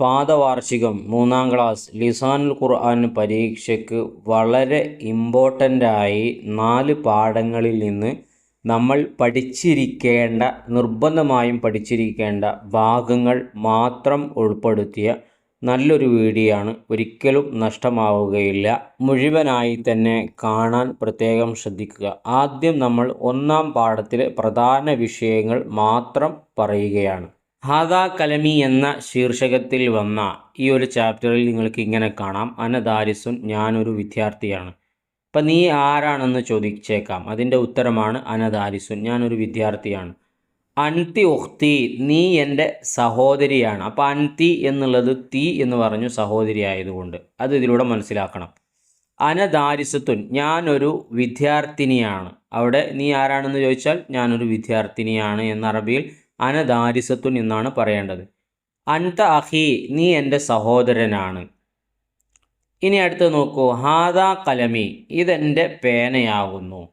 പാദവാർഷികം മൂന്നാം ക്ലാസ് ലിസാനുൽ ഖുർആൻ പരീക്ഷയ്ക്ക് വളരെ ഇമ്പോർട്ടന്റായി നാല് പാഠങ്ങളിൽ നിന്ന് നമ്മൾ പഠിച്ചിരിക്കേണ്ട നിർബന്ധമായും പഠിച്ചിരിക്കേണ്ട ഭാഗങ്ങൾ മാത്രം ഉൾപ്പെടുത്തിയ നല്ലൊരു വീഡിയോ ആണ്. ഒരിക്കലും നഷ്ടമാവുകയില്ല. മുഴുവനായി തന്നെ കാണാൻ പ്രത്യേകം ശ്രദ്ധിക്കുക. ആദ്യം നമ്മൾ ഒന്നാം പാഠത്തിലെ പ്രധാന വിഷയങ്ങൾ മാത്രം പറയുകയാണ്. ഹാദാ കലമി എന്ന ശീർഷകത്തിൽ വന്ന ഈ ഒരു ചാപ്റ്ററിൽ നിങ്ങൾക്ക് ഇങ്ങനെ കാണാം. അനദാരിസുൻ ഞാനൊരു വിദ്യാർത്ഥിയാണ്. അപ്പം നീ ആരാണെന്ന് ചോദിച്ചേക്കാം. അതിന്റെ ഉത്തരമാണ് അനദാരിസുൻ. ഞാനൊരു വിദ്യാർത്ഥിയാണ്. അൻതി ഒഹ്തി നീ എന്റെ സഹോദരിയാണ്. അപ്പോൾ അൻതി എന്നുള്ളത് തീ എന്ന് പറഞ്ഞു സഹോദരി ആയതുകൊണ്ട് അത് ഇതിലൂടെ മനസ്സിലാക്കണം. അനദാരിസത്തുൻ ഞാനൊരു വിദ്യാർത്ഥിനിയാണ്. അവിടെ നീ ആരാണെന്ന് ചോദിച്ചാൽ ഞാനൊരു വിദ്യാർത്ഥിനിയാണ് എന്ന അറബിയിൽ അനദാരിസത്തുൻ എന്നാണ് പറയേണ്ടത്. അൻത അഹി നീ എന്റെ സഹോദരനാണ്. ഇനി അടുത്ത് നോക്കൂ. ഹാദാ കലമി ഇതെന്റെ പേനയാകുന്നു.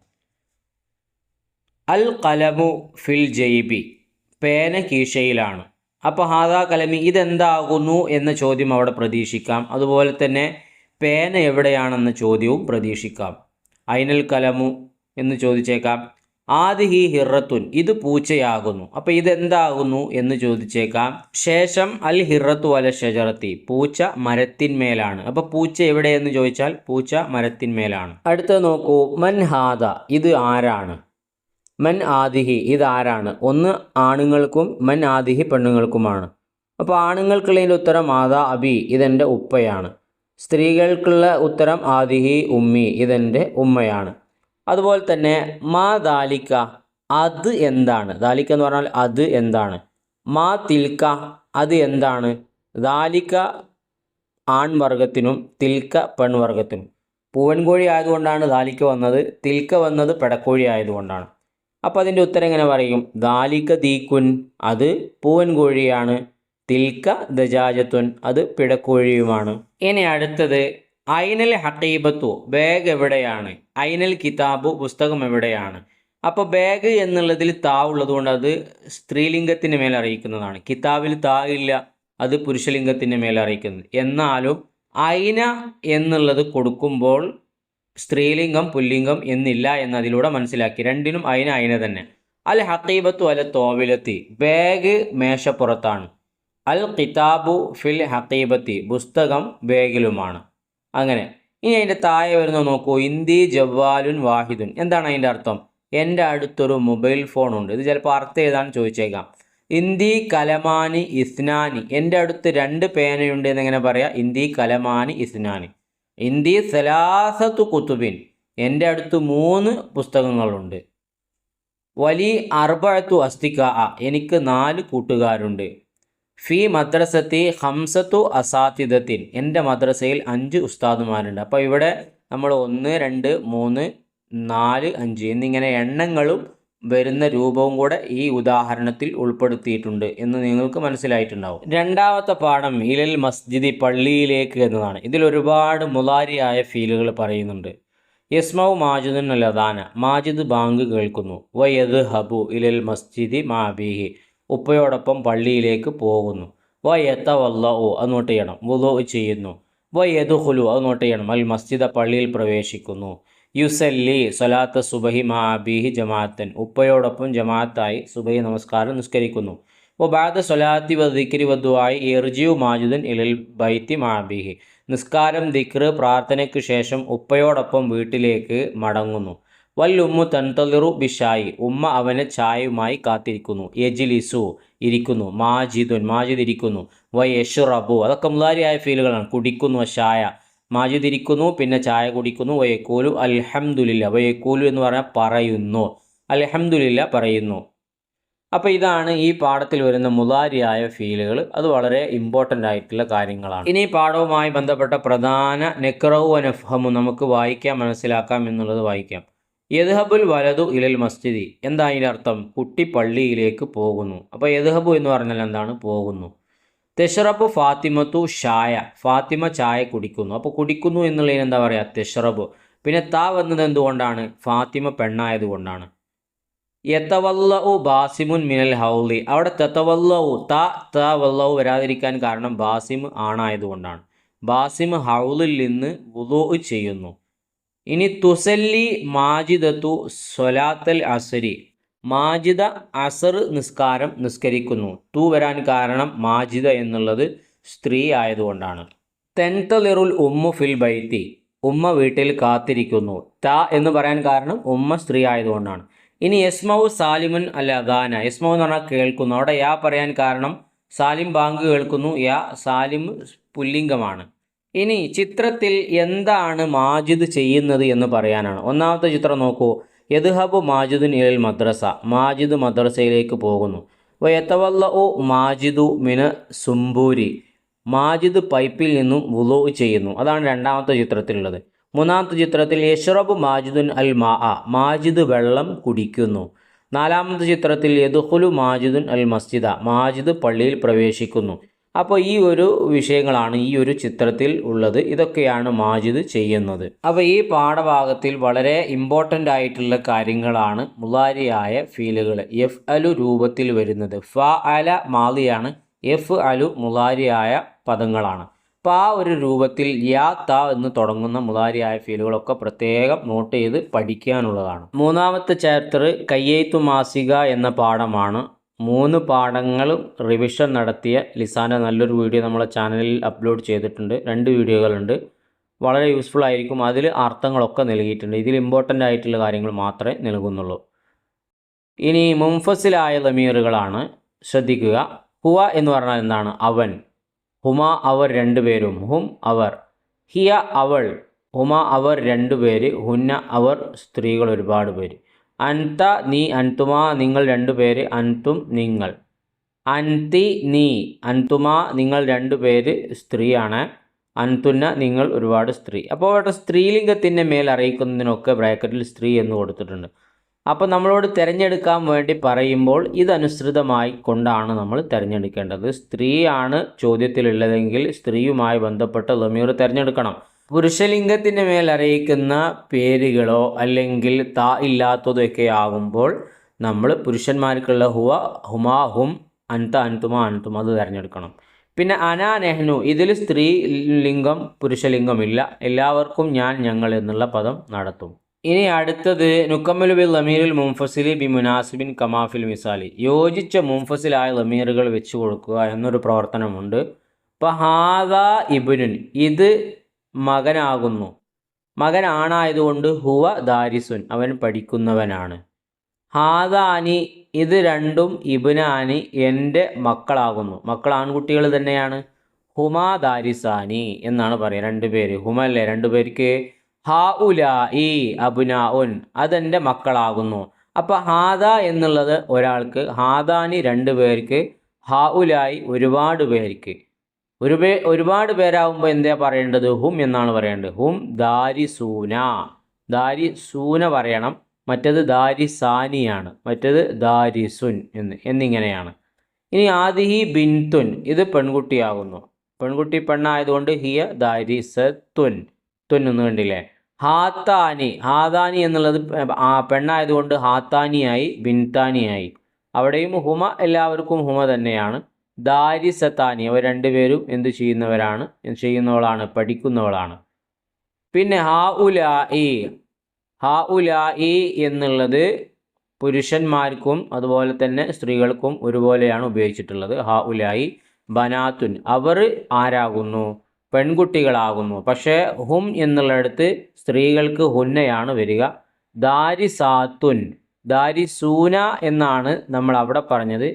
അൽ കലമു ഫിൽ ജൈബി പേന കീശയിലാണ്. അപ്പോൾ ഹാദാ കലമി ഇതെന്താകുന്നു എന്ന ചോദ്യം അവിടെ പ്രതീക്ഷിക്കാം. അതുപോലെ തന്നെ പേന എവിടെയാണെന്ന ചോദ്യവും പ്രതീക്ഷിക്കാം. ഐനൽ കലമു എന്ന് ചോദിച്ചേക്കാം. ആദിഹി ഹിറത്തുൻ ഇത് പൂച്ചയാകുന്നു. അപ്പോൾ ഇതെന്താകുന്നു എന്ന് ചോദിച്ചേക്കാം. ശേഷം അൽ ഹിറത്തു അല ഷജറത്തി പൂച്ച മരത്തിന്മേലാണ്. അപ്പോൾ പൂച്ച എവിടെയെന്ന് ചോദിച്ചാൽ പൂച്ച മരത്തിന്മേലാണ്. അടുത്ത നോക്കൂ മൻ ഹാദ ഇത് ആരാണ്? മൻ ആദിഹി ഇതാരാണ് ഒന്ന് ആണുങ്ങൾക്കും മൻ ആദിഹി പെണ്ണുങ്ങൾക്കുമാണ്. അപ്പോൾ ആണുങ്ങൾക്കുള്ളതിന്റെ ഉത്തരം ആദാ അബി ഇതെന്റെ ഉപ്പയാണ്. സ്ത്രീകൾക്കുള്ള ഉത്തരം ആദിഹി ഉമ്മി ഇതെന്റെ ഉമ്മയാണ്. അതുപോലെ തന്നെ മാ ദാലിക്ക അത് എന്താണ്? ദാലിക്ക എന്ന് പറഞ്ഞാൽ അത് എന്താണ്? മാ തിൽക്ക അത് എന്താണ്? ദാലിക്ക ആൺവർഗത്തിനും തിൽക്ക പെൺവർഗത്തിനും. പൂവൻകോഴി ആയതുകൊണ്ടാണ് ദാലിക്ക വന്നത് തിൽക്ക വന്നത് പെടക്കോഴി ആയതുകൊണ്ടാണ്. അപ്പോൾ അതിന്റെ ഉത്തരം എങ്ങനെ പറയും? ദാലിക്ക ദീക്കുൻ അത് പൂവൻകോഴിയാണ്. തിൽക്ക ദജാജത്വൻ അത് പിടക്കോഴിയുമാണ്. ഇനി അടുത്തത് ഐനൽ ഹക്കീബത്തു ബാഗ് എവിടെയാണ്? ഐനൽ കിതാബു പുസ്തകം എവിടെയാണ്? അപ്പോൾ ബാഗ് എന്നുള്ളതിൽ താ ഉള്ളതുകൊണ്ട് അത് സ്ത്രീലിംഗത്തിന്റെ മേലെ അറിയിക്കുന്നതാണ്. കിതാബിൽ താ ഇല്ല അത് പുരുഷലിംഗത്തിന്റെ മേലെ അറിയിക്കുന്നത്. എന്നാലും ഐന എന്നുള്ളത് കൊടുക്കുമ്പോൾ സ്ത്രീലിംഗം പുല്ലിംഗം എന്നില്ല എന്നതിലൂടെ മനസ്സിലാക്കി. രണ്ടിനും ഐന ഐന തന്നെ. അൽ ഹക്കീബത്തു അല തോവിലത്തി ബാഗ് മേശപ്പുറത്താണ്. അൽ കിതാബു ഫിൽ ഹക്കീബത്തി പുസ്തകം ബാഗിലുമാണ്. അങ്ങനെ. ഇനി അതിന്റെ താഴെ വരുന്ന നോക്കൂ. ഇന്ദി ജവ്വാലുൻ വാഹിദുൻ. എന്താണ് അതിന്റെ അർത്ഥം? എന്റെ അടുത്തൊരു മൊബൈൽ ഫോൺ ഉണ്ട് ഇത് ചിലപ്പോൾ അർത്ഥം ഏതാണ് ചോദിച്ചേക്കാം. ഇന്ദി കലമാനി ഇസ്നാനി. എന്റെ അടുത്ത് രണ്ട് പേനയുണ്ട് എന്നെങ്ങനെ പറയാം? ഇന്ദി കലമാനി ഇസ്നാനി. ഇന്ദി സലാസത്തു കുത്തുബിൻ. എന്റെ അടുത്ത് മൂന്ന് പുസ്തകങ്ങളുണ്ട്. വലി അർബത്തു അസ്തിക എനിക്ക് നാല് കൂട്ടുകാരുണ്ട്. ഫി മദ്രസത്തി ഹംസത്തു അസാത്തിദത്തിൻ. എന്റെ മദ്രസയിൽ അഞ്ച് ഉസ്താദുമാരുണ്ട്. അപ്പോൾ ഇവിടെ നമ്മൾ ഒന്ന് രണ്ട് മൂന്ന് നാല് അഞ്ച് എന്നിങ്ങനെ എണ്ണങ്ങളും വരുന്ന രൂപവും കൂടെ ഈ ഉദാഹരണത്തിൽ ഉൾപ്പെടുത്തിയിട്ടുണ്ട് എന്ന് നിങ്ങൾക്ക് മനസ്സിലായിട്ടുണ്ടാവും. രണ്ടാമത്തെ പാഠം ഇലൽ മസ്ജിദി പള്ളിയിലേക്ക് എന്നതാണ്. ഇതിൽ ഒരുപാട് മുലാരിയായ ഫീലുകൾ പറയുന്നുണ്ട്. യസ്മവ് മാജിദുൻ ലദാന മാജിദ് ബാങ്ക് കേൾക്കുന്നു. വയത് ഹബു ഇലൽ മസ്ജിദി മാബിഹി ഉപ്പയോടൊപ്പം പള്ളിയിലേക്ക് പോകുന്നു. വയത്ത വല്ല ഓ അത് നോട്ട് ചെയ്യണം. വുലോ ചെയ്യുന്നു. വയദുഹുലു അത് നോട്ട് ചെയ്യണം. അൽ മസ്ജിദ പള്ളിയിൽ പ്രവേശിക്കുന്നു. യുസല്ലി സൊലാത്ത സുബഹി മാബിഹി ജമാഅത്തൻ. ഉപ്പയോടൊപ്പം ജമാഅത്തായി സുബഹി നമസ്കാരം നിസ്കരിക്കുന്നു. ഓ ബാദ സൊലാത്തി ദിക്രി വധുവായി എർജിയു മാജുദൻ ഇലൽ ബൈത്തി മാബിഹി നിസ്കാരം ദിക്ർ പ്രാർത്ഥനയ്ക്ക് ശേഷം ഉപ്പയോടൊപ്പം വീട്ടിലേക്ക് മടങ്ങുന്നു. വല്ലുമ്മു തൻതലിറു ബിഷായി. ഉമ്മ അവനെ ചായയുമായി കാത്തിരിക്കുന്നു. യജിലിസു ഇരിക്കുന്നു. മാജിദുൻ മാജിദ് ഇരിക്കുന്നു. വ യഷുറബു അതൊക്കെ മുതാരിയായ ഫീലുകളാണ്. കുടിക്കുന്നു ഷായ മാജിദ് ഇരിക്കുന്നു. പിന്നെ ചായ കുടിക്കുന്നു. വയക്കൂലു അൽഹംദുലില്ല. വയക്കൂലു എന്ന് പറഞ്ഞാൽ പറയുന്നു. അൽഹംദുലില്ല പറയുന്നു. അപ്പോൾ ഇതാണ് ഈ പാഠത്തിൽ വരുന്ന മുതാരിയായ ഫീലുകൾ. അത് വളരെ ഇമ്പോർട്ടന്റ് ആയിട്ടുള്ള കാര്യങ്ങളാണ്. ഇനി പാഠവുമായി ബന്ധപ്പെട്ട പ്രധാന നെക്രവും അനഫഹമും നമുക്ക് വായിക്കാം മനസ്സിലാക്കാം എന്നുള്ളത് വായിക്കാം. യദ്ഹബുൽ വലതു ഇലൽ മസ്ജിദി. എന്താ അതിന്റെ അർത്ഥം? കുട്ടി പള്ളിയിലേക്ക് പോകുന്നു. അപ്പോൾ യദ്ഹബു എന്ന് പറഞ്ഞാൽ എന്താണ്? പോകുന്നു. തെഷറബു ഫാത്തിമത്തു ഷായ. ഫാത്തിമ ചായ കുടിക്കുന്നു. അപ്പോൾ കുടിക്കുന്നു എന്നുള്ളതിന് എന്താ പറയുക? തെഷറബു. പിന്നെ താ വന്നത് എന്തുകൊണ്ടാണ്? ഫാത്തിമ പെണ്ണായതുകൊണ്ടാണ് യത്തവല്ലഉ ബാസിമുൻ മിനൽ ഹൗലി. അവിടെ തെത്തവല്ലവു താ തവല്ലവു വരാതിരിക്കാൻ കാരണം ബാസിം ആണായതുകൊണ്ടാണ് ബാസിം ഹൗലിൽ നിന്ന് വുലോ ചെയ്യുന്നു. ഇനി തുസല്ലി മാജിദത്തു സ്വലാത്തൽ അസരി. മാജിദ അസർ നിസ്കാരം നിസ്കരിക്കുന്നു. തു വരാൻ കാരണം മാജിദ എന്നുള്ളത് സ്ത്രീ ആയതുകൊണ്ടാണ്. തെൻതലിറുൽ ഉമ്മു ഫിൽ ബൈത്തി. ഉമ്മ വീട്ടിൽ കാത്തിരിക്കുന്നു. ത എന്ന് പറയാൻ കാരണം ഉമ്മ സ്ത്രീ ആയതുകൊണ്ടാണ്. ഇനി യസ്മൗ സാലിമുൻ അല്ല അദാന യസ്മൗ എന്ന് പറഞ്ഞാൽ കേൾക്കുന്നു. അവിടെ യാ പറയാൻ കാരണം സാലിം ബാങ്ക് കേൾക്കുന്നു. യാ സാലിം പുല്ലിംഗമാണ്. ഇനി ചിത്രത്തിൽ എന്താണ് മാജിദ് ചെയ്യുന്നത് എന്ന് പറയാനാണ്. ഒന്നാമത്തെ ചിത്രം നോക്കൂ. യദ്ഹബു മാജിദുൻ ഇലൽ മദ്രസ. മാജിദ് മദ്രസയിലേക്ക് പോകുന്നു. വയത്തവല്ല ഓ മാജിദു മിന സുംബൂരി. മാജിദ് പൈപ്പിൽ നിന്നും വുളു ചെയ്യുന്നു. അതാണ് രണ്ടാമത്തെ ചിത്രത്തിലുള്ളത്. മൂന്നാമത്തെ ചിത്രത്തിൽ യഷ്റബ് മാജിദുൻ അൽ മാ മാജിദ് വെള്ളം കുടിക്കുന്നു. നാലാമത്തെ ചിത്രത്തിൽ യദുഹുലു മാജിദുൻ അൽ മസ്ജിദ. മാജിദ് പള്ളിയിൽ പ്രവേശിക്കുന്നു. അപ്പോൾ ഈ ഒരു വിഷയങ്ങളാണ് ഈ ഒരു ചിത്രത്തിൽ ഉള്ളത്. ഇതൊക്കെയാണ് മാജിദ് ചെയ്യുന്നത്. അപ്പോൾ ഈ പാഠഭാഗത്തിൽ വളരെ ഇമ്പോർട്ടന്റ് ആയിട്ടുള്ള കാര്യങ്ങളാണ് മുലാരിയായ ഫീലുകൾ. എഫ് അലു രൂപത്തിൽ വരുന്നത്. ഫ അല മാലിയാണ്. എഫ് അലു മുലാരിയായ പദങ്ങളാണ്. അപ്പോൾ ആ ഒരു രൂപത്തിൽ യാ ത എന്ന് തുടങ്ങുന്ന മുതാരിയായ ഫീലുകളൊക്കെ പ്രത്യേകം നോട്ട് ചെയ്ത് പഠിക്കാനുള്ളതാണ്. മൂന്നാമത്തെ ചാപ്റ്റർ കയ്യേത്തു മാസിക എന്ന പാഠമാണ് മൂന്ന് പാഠങ്ങളും റിവിഷൻ നടത്തിയ ലിസാന്റെ നല്ലൊരു വീഡിയോ നമ്മളെ ചാനലിൽ അപ്ലോഡ് ചെയ്തിട്ടുണ്ട്. രണ്ട് വീഡിയോകളുണ്ട് വളരെ യൂസ്ഫുൾ ആയിരിക്കും. അതിൽ അർത്ഥങ്ങളൊക്കെ നൽകിയിട്ടുണ്ട്. ഇതിൽ ഇമ്പോർട്ടന്റ് ആയിട്ടുള്ള കാര്യങ്ങൾ മാത്രമേ നൽകുന്നുള്ളൂ. ഇനി മുംഫസിലായ ലമീറുകളാണ് ശ്രദ്ധിക്കുക. ഹുവ എന്ന് പറഞ്ഞാൽ എന്താണ്? അവൻ. ഹുമ അവർ രണ്ടുപേരും ഹും അവർ. ഹിയ അവൾ. ഹുമ അവർ രണ്ടുപേര് ഹുന്ന അവർ സ്ത്രീകൾ ഒരുപാട് പേര്. അൻത നീ അൻതുമാ നിങ്ങൾ രണ്ടുപേര് അൻതും നിങ്ങൾ. അൻതി നീ അൻതുമാ നിങ്ങൾ രണ്ടുപേര് സ്ത്രീയാണ്. അൻതുന്ന നിങ്ങൾ ഒരുപാട് സ്ത്രീ. അപ്പോൾ അവിടെ സ്ത്രീലിംഗത്തിന്റെ മേൽ അറിയിക്കുന്നതിനൊക്കെ ബ്രാക്കറ്റിൽ സ്ത്രീ എന്ന് കൊടുത്തിട്ടുണ്ട്. അപ്പോൾ നമ്മളോട് തിരഞ്ഞെടുക്കാൻ വേണ്ടി പറയുമ്പോൾ ഇതനുസൃതമായി കൊണ്ടാണ് നമ്മൾ തിരഞ്ഞെടുക്കേണ്ടത്. സ്ത്രീയാണ് ചോദ്യത്തിലുള്ളതെങ്കിൽ സ്ത്രീയുമായി ബന്ധപ്പെട്ട ലമീർ തിരഞ്ഞെടുക്കണം. പുരുഷലിംഗത്തിന്റെ മേൽ അറിയിക്കുന്ന പേരുകളോ അല്ലെങ്കിൽ താ ഇല്ലാത്തതൊക്കെ ആകുമ്പോൾ നമ്മൾ പുരുഷന്മാർക്കുള്ള ഹുവ ഹുമാ ഹും അൻത അൻതുമ അൻതും അത് തിരഞ്ഞെടുക്കണം. പിന്നെ അനാ നെഹ്നു ഇതിൽ സ്ത്രീ ലിംഗം പുരുഷലിംഗമില്ല എല്ലാവർക്കും ഞാൻ ഞങ്ങൾ എന്നുള്ള പദം നടത്തും. ഇനി അടുത്തത് നുക്കമ്മലു ബിൽ ലമീറിൽ മുംഫസിലി ബി മുനാസിബിൻ കമാഫിൽ മിസാലി. യോജിച്ച മുംഫസിലായ ലമീറുകൾ വെച്ച് കൊടുക്കുക എന്നൊരു പ്രവർത്തനമുണ്ട്. ഇപ്പോൾ ഹാദ ഇബുനുൻ ഇത് മകനാകുന്നു. മകനാണായതുകൊണ്ട് ഹുവ ദാരിസുൻ. അവൻ പഠിക്കുന്നവനാണ്. ഹാദാനി ഇത് രണ്ടും ഇബുനാനി എന്റെ മക്കളാകുന്നു. മക്കൾ ആൺകുട്ടികൾ തന്നെയാണ്. ഹുമാ ദാരിസാനി എന്നാണ് പറയുക. രണ്ട് പേര്. ഹുമല്ലേ രണ്ട് പേർക്ക് ഹാ ഉലാ ഈ അബുനാ ഉൻ അതെന്റെ മക്കളാകുന്നു. അപ്പോൾ ഹാദ എന്നുള്ളത് ഒരാൾക്ക് ഹാദാനി രണ്ട് പേർക്ക് ഹാ ഉലായി ഒരുപാട് പേർക്ക്. ഒരു പേ ഒരുപാട് പേരാകുമ്പോൾ എന്താ പറയേണ്ടത്? ഹും എന്നാണ് പറയേണ്ടത്. ഹും ദാരി സൂന ദാരി സൂന പറയണം. മറ്റത് ദാരി സാനിയാണ് മറ്റത് ദാരി സുൻ എന്ന്. എന്നിങ്ങനെയാണ്. ഇനി ആദിഹി ബിൻതുൻ. ഇത് പെൺകുട്ടിയാകുന്നു. പെൺകുട്ടി പെണ്ണായതുകൊണ്ട് ഹിയ ദാരി സ തുൻ എന്ന് കണ്ടില്ലേ? ഹാത്താനി. ഹാദാനി എന്നുള്ളത് പെണ്ണായതുകൊണ്ട് ഹാത്താനിയായി ബിൻതാനിയായി. അവിടെയും ഹുമ എല്ലാവർക്കും ഹുമ തന്നെയാണ്. ദാരിസത്താനി അവർ രണ്ടുപേരും എന്തു ചെയ്യുന്നവരാണ്? ചെയ്യുന്നവളാണ് പഠിക്കുന്നവളാണ്. പിന്നെ ഹാ ഉലാ ഇ ഹാ ഇ എന്നുള്ളത് പുരുഷന്മാർക്കും അതുപോലെ തന്നെ സ്ത്രീകൾക്കും ഒരുപോലെയാണ് ഉപയോഗിച്ചിട്ടുള്ളത്. ഹാ ഉലായി ബനാത്തുൻ അവർ ആരാകുന്നു? പെൺകുട്ടികളാകുന്നു. പക്ഷേ ഹും എന്നുള്ളിടത്ത് സ്ത്രീകൾക്ക് ഹുന്നയാണ് വരിക. ദാരിസാത്തുൻ ദാരിസൂന എന്നാണ് നമ്മൾ അവിടെ പറഞ്ഞത്.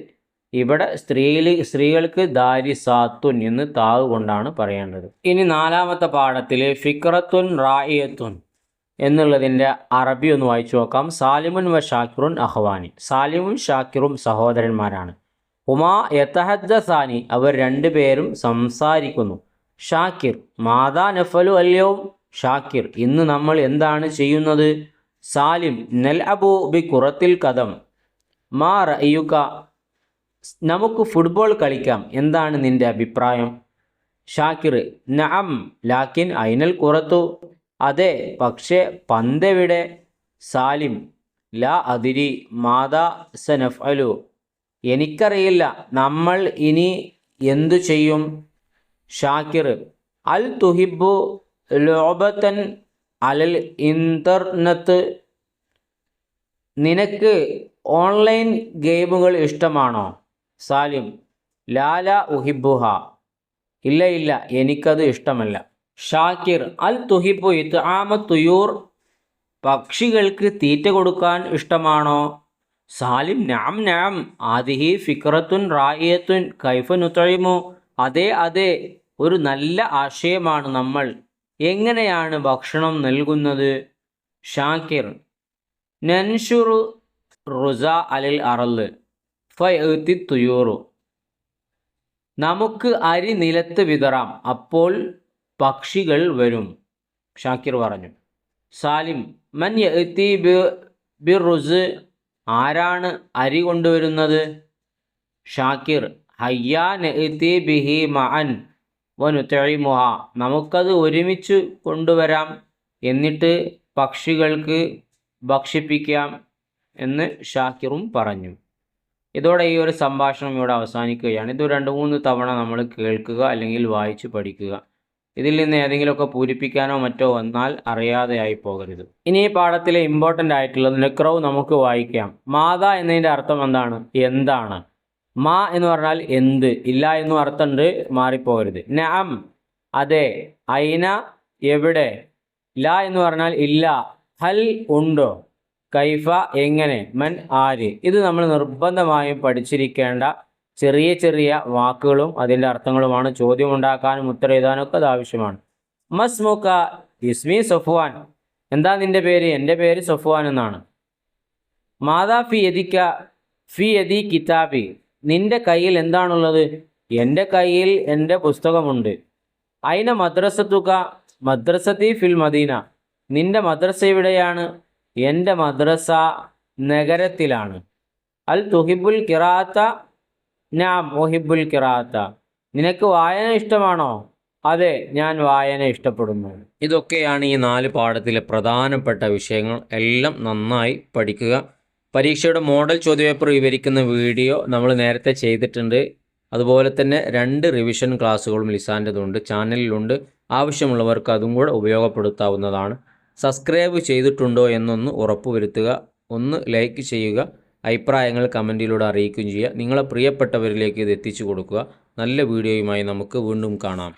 ഇവിടെ സ്ത്രീയിൽ സ്ത്രീകൾക്ക് ദാരി സാത്തുൻ എന്ന് താവ് കൊണ്ടാണ് പറയേണ്ടത്. ഇനി നാലാമത്തെ പാഠത്തിൽ ഫിക്രത്തുൻ റായിയത്തുൻ എന്നുള്ളതിന്റെ അറബി ഒന്ന് വായിച്ചു നോക്കാം. സാലിമുൻ വ ഷാക്കിറുൻ അഹ്വാനി. സാലിമുൻ ഷാക്കിറും സഹോദരന്മാരാണ്. ഉമാ യത്തഹദ്ദസാനി അവർ രണ്ടുപേരും സംസാരിക്കുന്നു. ഷാക്കിർ മാതാ നഫലു അല്ലയോ ഷാക്കിർ ഇന്ന് നമ്മൾ എന്താണ് ചെയ്യുന്നത്? സാലിം നെൽ അബു ബി കുറത്തിൽ കഥം. മാ റയുക നമുക്ക് ഫുട്ബോൾ കളിക്കാം. എന്താണ് നിന്റെ അഭിപ്രായം? ഷാക്കിർ നഅം ലാക്കിൻ ഐനൽ കുറത്തു. അതെ പക്ഷേ പന്തെവിടെ? സാലിം ലാ അതിരി മാതാ സനഫ് അലു എനിക്കറിയില്ല നമ്മൾ ഇനി എന്തു ചെയ്യും? ഷാക്കിർ അൽ തുഹിബു ലോബത്തൻ അലൽ ഇന്റർനെറ്റ് നിനക്ക് ഓൺലൈൻ ഗെയിമുകൾ ഇഷ്ടമാണോ? സാലിം ലാല ഉഹിബുഹ ഇല്ല ഇല്ല എനിക്കത് ഇഷ്ടമല്ല. ഷാക്കിർ അൽ തുഹിബു ഇത്ആമ തുയൂർ. പക്ഷികൾക്ക് തീറ്റ കൊടുക്കാൻ ഇഷ്ടമാണോ? സാലിം നാം നാം. ആദിഹി ഫിക്രത്തുൻ റായിയത്തുൻ കൈഫ നുത്തഴിമു അതെ അതെ ഒരു നല്ല ആശയമാണ് നമ്മൾ. എങ്ങനെയാണ് ഭക്ഷണം നൽകുന്നത്? ഷാക്കിർ നൻഷുറു റുസ അലിൽ അറൽ ഫയത്തി തുയൂറു നമുക്ക് അരി നിലത്ത് വിതറാം. അപ്പോൾ പക്ഷികൾ വരും. ഷാക്കിർ പറഞ്ഞു. സാലിം മൻ യഅ്തി ബി റുസ് ആരാണ് അരി കൊണ്ടുവരുന്നത്? ഷാക്കിർ ഹയ്യാൻ എത്തി ബിഹി മഅൻ വനുത്തഴിമുഹ നമുക്കത് ഒരുമിച്ച് കൊണ്ടുവരാം. എന്നിട്ട് പക്ഷികൾക്ക് ഭക്ഷിപ്പിക്കാം. എന്ന് ഷാക്കിറും പറഞ്ഞു. ഇതോടെ ഈ ഒരു സംഭാഷണം ഇവിടെ അവസാനിക്കുകയാണ്. ഇത് രണ്ട് മൂന്ന് തവണ നമ്മൾ കേൾക്കുക അല്ലെങ്കിൽ വായിച്ച് പഠിക്കുക. ഇതിൽ നിന്ന് ഏതെങ്കിലുമൊക്കെ പൂരിപ്പിക്കാനോ മറ്റോ വന്നാൽ അറിയാതെയായി പോകരുത്. ഇനി ഈ പാഠത്തിലെ ഇമ്പോർട്ടന്റ് ആയിട്ടുള്ള നിക്രവ് നമുക്ക് വായിക്കാം. മാത എന്നതിന്റെ അർത്ഥം എന്താണ്? എന്താണ്? മാ എന്ന് പറഞ്ഞാൽ എന്ത്? ഇല്ല എന്നും അർത്ഥമുണ്ട് മാറിപ്പോകരുത്. നഅം അതെ അയിന എവിടെ? ല എന്ന് പറഞ്ഞാൽ ഇല്ല. ഹൽ ഉണ്ടോ? കൈഫ എങ്ങനെ? മൻ ആര്? ഇത് നമ്മൾ നിർബന്ധമായും പഠിച്ചിരിക്കേണ്ട ചെറിയ ചെറിയ വാക്കുകളും അതിന്റെ അർത്ഥങ്ങളുമാണ്. ചോദ്യം ഉണ്ടാക്കാനും ഉത്തരം എഴുതാനും ഒക്കെ അത് ആവശ്യമാണ്. മസ്മുക്ക ഇസ്മി സഫ്വാൻ. എന്താ നിന്റെ പേര്? എന്റെ പേര് സഫ്വാൻ എന്നാണ്. മാതാ ഫി യദിക്ക ഫി യദി കിതാബി. നിന്റെ കയ്യിൽ എന്താണുള്ളത്? എന്റെ കയ്യിൽ എന്റെ പുസ്തകമുണ്ട്. അയിന മദ്രസത്തുക? മദ്രസത്തി ഫിൽ മദീന. നിന്റെ മദ്രസ എവിടെയാണ്? എന്റെ മദ്രസ നഗരത്തിലാണ്. അൽ തുഹിബുൽ കിറാത്ത നാം ഒഹിബുൽ കിറാത്ത. നിനക്ക് വായന ഇഷ്ടമാണോ? അതെ ഞാൻ വായന ഇഷ്ടപ്പെടുന്നു. ഇതൊക്കെയാണ് ഈ നാല് പാഠത്തിലെ പ്രധാനപ്പെട്ട വിഷയങ്ങൾ. എല്ലാം നന്നായി പഠിക്കുക. പരീക്ഷയുടെ മോഡൽ ചോദ്യപേപ്പർ വിവരിക്കുന്ന വീഡിയോ നമ്മൾ നേരത്തെ ചെയ്തിട്ടുണ്ട്. അതുപോലെ തന്നെ രണ്ട് റിവിഷൻ ക്ലാസ്സുകളും ലിസാന്റെതുണ്ട് ചാനലിലുണ്ട്. ആവശ്യമുള്ളവർക്ക് അതും കൂടെ ഉപയോഗപ്പെടുത്താവുന്നതാണ്. സബ്സ്ക്രൈബ് ചെയ്തിട്ടുണ്ടോ എന്നൊന്ന് ഉറപ്പുവരുത്തുക. ഒന്ന് ലൈക്ക് ചെയ്യുക. അഭിപ്രായങ്ങൾ കമന്റിലൂടെ അറിയിക്കുകയും ചെയ്യുക. നിങ്ങളെ പ്രിയപ്പെട്ടവരിലേക്ക് ഇത് എത്തിച്ചു കൊടുക്കുക. നല്ല വീഡിയോയുമായി നമുക്ക് വീണ്ടും കാണാം.